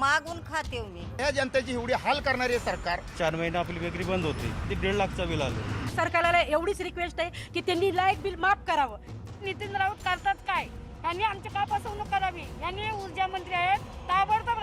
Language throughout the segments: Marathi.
मागून खाते मी. या जनतेची एवढी हाल करणारे सरकार. चार महिने आपली बेकरी बंद होती. ते दीड लाखचा बिल आलं. सरकारला एवढीच रिक्वेस्ट आहे की त्यांनी लाइट बिल माफ करावं. नितीन राऊत करतात काय? यांनी आमची का फसवणूक करावी. यांनी ऊर्जा मंत्री आहेत. ताबडतोब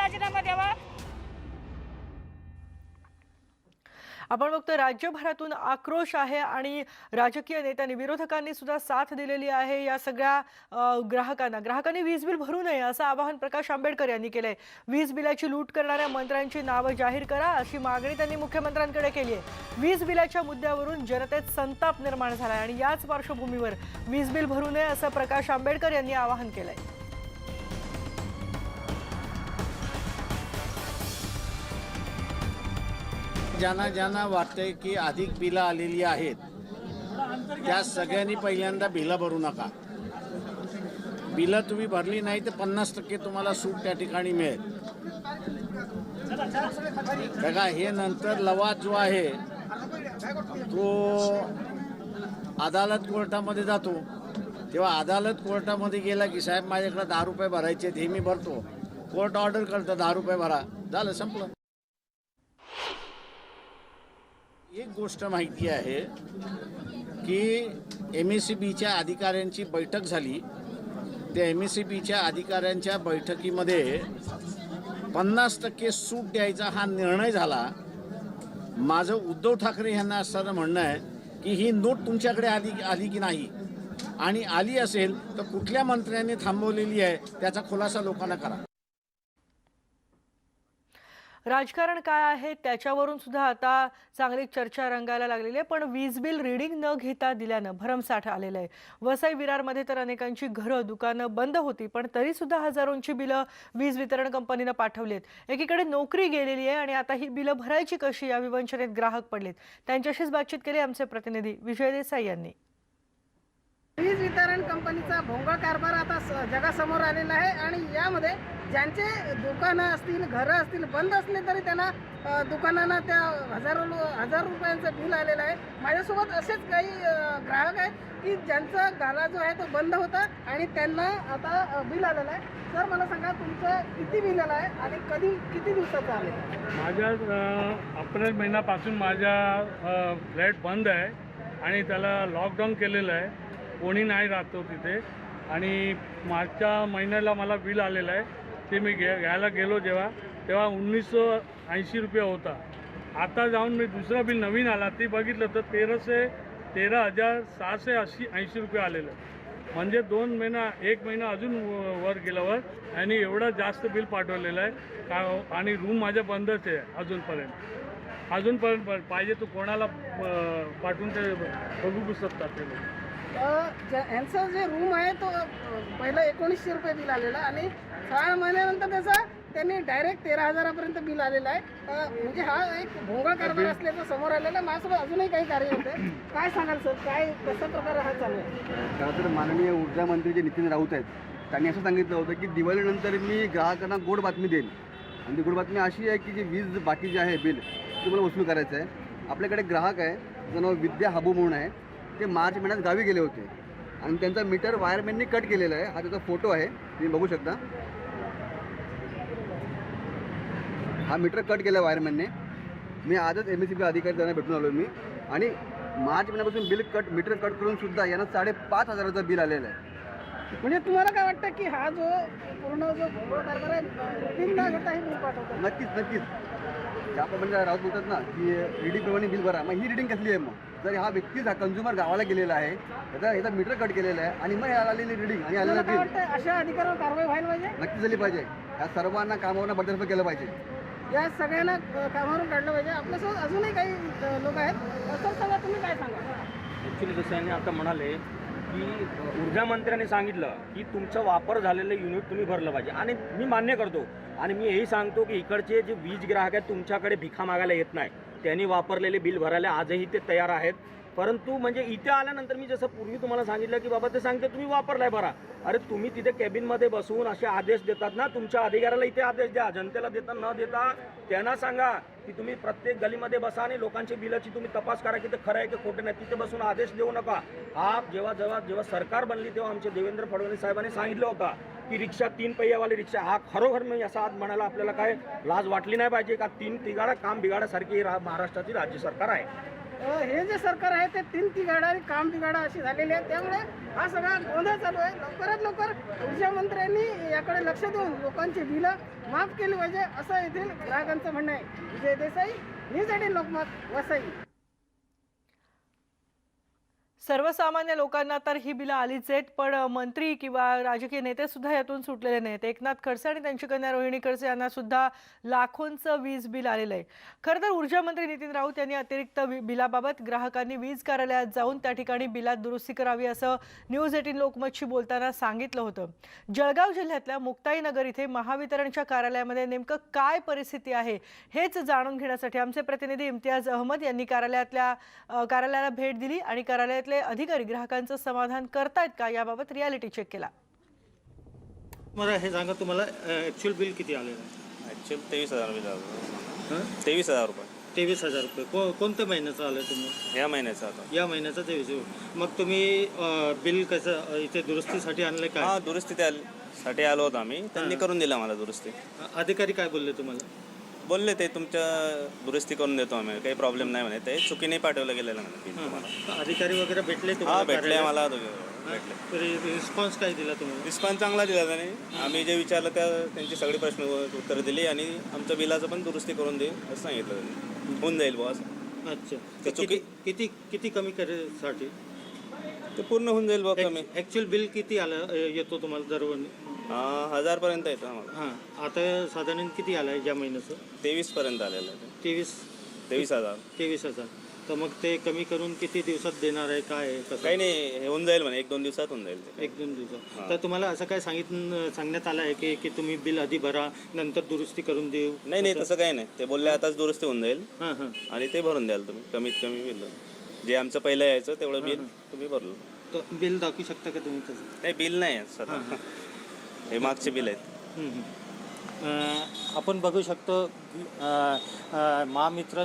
आपण बघतो राज्यभरातून आक्रोश आहे आणि राजकीय नेत्यांनी विरोधकांनी सुद्धा साथ दिलेली आहे या सगळ्या ग्राहकांना. ग्राहकांनी वीज बिल भरू नये असं आवाहन प्रकाश आंबेडकर यांनी केलंय. वीज बिलाची लूट करणाऱ्या मंत्र्यांची नावं जाहीर करा अशी मागणी त्यांनी मुख्यमंत्र्यांकडे केली आहे. वीज बिलाच्या मुद्द्यावरून जनतेत संताप निर्माण झाला आणि याच पार्श्वभूमीवर वीज बिल भरू नये असं प्रकाश आंबेडकर यांनी आवाहन केलंय. ज्यांना ज्यांना वाटतंय की अधिक बिलं आलेली आहेत त्या सगळ्यांनी पहिल्यांदा बिलं भरू नका. बिलं तुम्ही भरली नाही तर पन्नास टक्के तुम्हाला सूट त्या ठिकाणी मिळेल. बघा हे नंतर लवाद जो आहे तो अदालत कोर्टामध्ये जातो. तेव्हा अदालत कोर्टामध्ये गेला की साहेब माझ्याकडे दहा रुपये भरायचे आहेत, हे मी भरतो. कोर्ट ऑर्डर करतं दहा रुपये भरा. झालं संपलं. एक गोष्ट माहिती आहे की एम एस सी बीच्या अधिकाऱ्यांची बैठक झाली. त्या एम एस सी बीच्या अधिकाऱ्यांच्या बैठकीमध्ये पन्नास टक्के सूट द्यायचा हा निर्णय झाला. माझं उद्धव ठाकरे यांना असताना म्हणणं आहे की ही नोट तुमच्याकडे आली आली की नाही? आणि आली असेल तर कुठल्या मंत्र्यांनी थांबवलेली आहे त्याचा खुलासा लोकांना करा. राजकारण काय आहे? त्याच्यावरून सुद्धा आता चांगली चर्चा रंगायला लागलेली आहे. पण वीज बिल रिडिंग न घेता दिल्यानं भरमसाठ आलेलं आहे. वसई विरारमध्ये तर अनेकांची घरं दुकानं बंद होती पण तरी सुद्धा हजारोंची बिलं वीज वितरण कंपनीनं पाठवली आहेत. एकीकडे नोकरी गेलेली आहे आणि आता ही बिलं भरायची कशी या विवंचनेत ग्राहक पडलेत? त्यांच्याशीच बातचीत केली आमचे प्रतिनिधी विजय देसाई यांनी. वीज वितरण कंपनीचा भोंगळ कारभार आता स- जगासमोर आलेला आहे आणि यामध्ये ज्यांचे दुकानं असतील घरं असतील बंद असले तरी त्यांना दुकानांना त्या हजारो हजार रुपयांचं बिल आलेलं आहे. माझ्यासोबत असेच काही ग्राहक आहेत की ज्यांचा गाला जो आहे तो बंद होता आणि त्यांना आता बिल आलेलं आहे. सर मला सांगा तुमचं किती बिल आलं आहे आणि कधी किती दिवसाचं आलं माझ्या अ, एप्रिल महिन्यापासून माझा फ्लॅट बंद आहे आणि त्याला लॉकडाऊन केलेलं आहे. कोणी नाही राहतो तिथे. आणि मागच्या महिन्याला मला बिल आलेलं आहे ते मी घ्या घ्यायला गेलो जेव्हा तेव्हा उन्नीसशे ऐंशी रुपये होता. आता जाऊन मी दुसरा बिल नवीन आला ते बघितलं तर तेराशे तेरा हजार सहाशे ऐंशी ऐंशी रुपये आलेलं. आहे म्हणजे दोन महिना एक महिना अजून व- वर गेल्यावर आणि एवढं जास्त बिल पाठवलेलं आहे. का आणि रूम माझ्या बंदच आहे अजूनपर्यंत. अजूनपर्यंत पाहिजे तो कोणाला पाठवून ते बघू शकतात ते लोक. यांचा जे रूम आहे तो पहिलं एकोणीसशे रुपये बिल आलेला आणि सहा महिन्यानंतर त्याचा त्यांनी डायरेक्ट तेरा हजारापर्यंत बिल आलेलं आहे. म्हणजे हा एक भोंगळ कारभार असल्याचं समोर आलेला माझ्यासोबत अजूनही काही कार्य होते. काय सांगाल सर काय कशा प्रकारे हा चालू आहे? खरं तर माननीय ऊर्जा मंत्री जे नितीन राऊत आहेत त्यांनी असं सांगितलं होतं की दिवाळीनंतर मी ग्राहकांना गोड बातमी देईन. आणि ती गोड बातमी अशी आहे की जी वीज बाकी जे आहे बिल ते मला वसूल करायचं आहे. आपल्याकडे ग्राहक आहे त्याचं नाव विद्या हाबू म्हणून आहे. ते मार्च महिन्यात गावी गेले होते. आणि त्यांचा मीटर वायरमॅननी कट केलेला आहे. हा त्याचा फोटो आहे. तुम्ही बघू शकता. हा मीटर कट केला वायरमॅनने. मी आजच एम एस सी बी अधिकारी त्यांना भेटून आलो मी. आणि मार्च महिन्यापासून बिल कट मीटर कट करून सुद्धा यांना साडेपाच हजाराचं बिल आलेलं आहे. म्हणजे तुम्हाला काय वाटतं की हा जो पूर्ण जो भोंगळ कारभार आहे रुटीन न घेता बिल पाठवतात नक्कीच. नक्कीच ज्याप्रमाणे राऊत बोलतात ना की रिडिंग प्रमाणे बिल भरा. मग ही रिडिंग कसली आहे मग? जर हा व्यक्ती हा कंझ्युमर गावाला गेलेला आहे त्याचा याचा मीटर कट केलेला आहे आणि मग आलेली रिडिंग आणि आलेलं बिल अशा अधिकारावर कारवाई व्हायला पाहिजे? नक्कीच झाली पाहिजे. या सर्वांना कामावरनं बडतर्फ केलं पाहिजे. या सगळ्यांना कामावरून काढलं पाहिजे. आपल्यासोबत अजूनही काही लोक आहेत. सर सांगा तुम्ही काय सांगा ॲक्च्युली जसं यांनी आता म्हणाले की ऊर्जा मंत्र्यांनी सांगितलं की तुमचं वापर झालेलं युनिट तुम्ही भरलं पाहिजे. आणि मी मान्य करतो आणि मी हेही सांगतो की इकडचे जे वीज ग्राहक आहेत तुमच्याकडे भिका मागायला येत नाही. त्यांनी वापरलेले बिल भरायला आजही ते तयार आहेत. परंतु म्हणजे इथे आल्यानंतर मी जसं पूर्वी तुम्हाला सांगितलं की बाबा ते सांगते तुम्ही वापरलाय बरा. अरे तुम्ही तिथे कॅबिनमध्ये बसून असे आदेश देतात ना तुमच्या अधिकाऱ्याला इथे आदेश द्या जनतेला देता न देता त्यांना सांगा की तुम्ही प्रत्येक गलीमध्ये बसा आणि लोकांच्या बिलाची तुम्ही तपास करा की ते खरं आहे की खोटं नाही. तिथे बसून आदेश देऊ नका. हा जेव्हा जेव्हा जेव्हा सरकार बनली तेव्हा आमचे देवेंद्र फडणवीस साहेबांनी सांगितलं होतं की रिक्षा तीन पहियावाली रिक्षा हा खरोखर मी असा आज म्हणायला आपल्याला काय लाज वाटली नाही पाहिजे का? तीन तिघाडा काम बिघाडासारखी ही रा- महाराष्ट्राची राज्य सरकार आहे. हे जे सरकार आहे ते तीन तिघाडा आणि काम तिघाडा अशी झालेली आहे. त्यामुळे हा सगळा गोंधळ चालू आहे. लवकरात लवकर ऊर्जा मंत्र्यांनी याकडे लक्ष देऊन लोकांची बिलं माफ केली पाहिजे असं येथील ग्राहकांचं म्हणणं आहे. Vijay Desai news eighteen Lokmat Vasai. सर्वसामान्य लोकांना तर ही बिलं आलीच आहेत पण मंत्री किंवा राजकीय नेते सुद्धा यातून सुटलेले नाहीत. एकनाथ खडसे आणि त्यांची कन्या रोहिणी खडसे यांना सुद्धा लाखोंचं वीज बिल आलेलं आहे. खरं तर ऊर्जा मंत्री नितीन राऊत यांनी अतिरिक्त बिलाबाबत ग्राहकांनी वीज कार्यालयात जाऊन त्या ठिकाणी बिलात दुरुस्ती करावी असं न्यूज एटीन लोकमतशी बोलताना सांगितलं होतं. जळगाव जिल्ह्यातल्या मुक्ताईनगर इथे महावितरणच्या कार्यालयामध्ये नेमकं काय परिस्थिती आहे हेच जाणून घेण्यासाठी आमचे प्रतिनिधी इम्तियाज अहमद यांनी कार्यालयातल्या कार्यालयाला भेट दिली आणि कार्यालयातले अधिकारी ग्राहकांचं समाधान करतायत का याबाबत रियालिटी चेक केला. मला हे सांगा तुम्हाला ॲक्च्युअल बिल किती आलेलं आहे? ॲक्च्युअल तेवीस हजार रुपये झालं हं? तेवीस हजार रुपये. तेवीस हजार रुपये. को कोणत्या महिन्याचं आलं आहे तुम्हाला ह्या महिन्याचं आता. या महिन्याचं तेवीस मग तुम्ही अ, बिल कसं अ, इथे दुरुस्तीसाठी आणलं काय? हां दुरुस्ती त्या साठी आलो होतो आम्ही. त्यांनी करून दिलं मला दुरुस्ती. अधिकारी काय बोलले तुम्हाला? बोलले ते तुमच्या दुरुस्ती करून देतो आम्ही काही प्रॉब्लेम नाही म्हणे. ते चुकीने पाठवलं गेलेलं म्हणे तुम्हाला. अधिकारी वगैरे भेटले हां तुम्हाला भेटले दोघे- भेटले. रिस्पॉन्स काय दिला तुम्हाला रिस्पॉन्स चांगला दिला त्याने. आम्ही जे विचारलं त्या त्यांची सगळी प्रश्न उत्तरं दिली आणि आमच्या बिलाचं पण दुरुस्ती करून देईल असं सांगितलं त्यांनी. होऊन जाईल बॉस अच्छा. तर चुकी- किती किती किती कमी करायसाठी ते पूर्ण होऊन जाईल बॉ कमी. ऍक्च्युअल बिल किती आलं अ, येतो तुम्हाला दरवर्षी? हजारपर्यंत येतं आम्हाला. हां आता साधारण किती आलं आहे या महिन्याचं? तेवीसपर्यंत आलेलं आहे. तेवीस? तेवीस हजार. तेवीस हजार. तर मग ते कमी करून किती दिवसात देणार आहे काय आहे कसं? काही नाही हे होऊन जाईल म्हणे एक दोन दिवसात होऊन जाईल ते एक दोन दिवसात. तर तुम्हाला असं काय सांगितलं सांगण्यात आलं आहे की की तुम्ही बिल आधी भरा नंतर दुरुस्ती करून देऊ? नाही नाही तसं काही नाही. ते बोलले आताच दुरुस्ती होऊन जाईल. हां हां. आणि ते भरून द्याल तुम्ही कमीत कमी बिल. जे आमचं पहिलं यायचं तेवढं बिल तुम्ही भरलं. तर बिल दाखवू शकता का तुम्ही तसं? नाही बिल नाही आहे सर हे मागचे बिल आहेत. अं, आपण बघू शकतो की, अं, अं,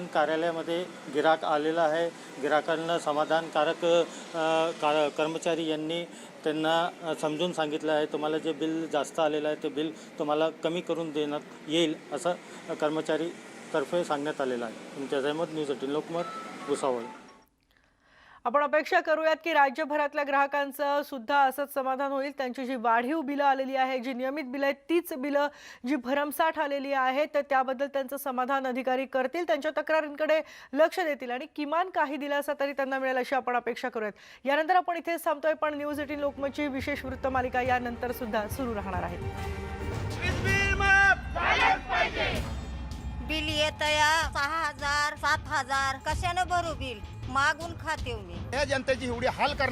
कार्यालयामध्ये गिराक आलेला आहे. गिराकांना समाधानकारक अं, का कर्मचारी यांनी त्यांना अं, समजून सांगितलं आहे. तुम्हाला जे बिल जास्त आलेलं आहे ते बिल तुम्हाला कमी करून देण्यात येईल असं कर्मचारी तर्फे सांगण्यात आलेलं आहे. तुमच्या जयमत न्यूज एटीन लोकमत भुसावळ. आपण अपेक्षा करूयात की राज्यभरातल्या ग्राहकांचं सुद्धा असंच समाधान होईल. त्यांची जी वाढीव बिलं आलेली आहे जी नियमित बिलं आहेत तीच बिलं जी भरमसाठ आलेली आहेत तर त्याबद्दल त्यांचं समाधान अधिकारी करतील त्यांच्या तक्रारींकडे लक्ष देतील आणि किमान काही दिलासा तरी त्यांना मिळेल अशी आपण अपेक्षा करूयात. यानंतर आपण इथेच थांबतोय पण न्यूज एटीन लोकमतची विशेष वृत्तमालिका यानंतर सुद्धा सुरू राहणार आहे. बिल येत या सहा हजार सात हजार कशानं भरू बिल? मागून खाते मी. या जनतेची एवढी हाल करणार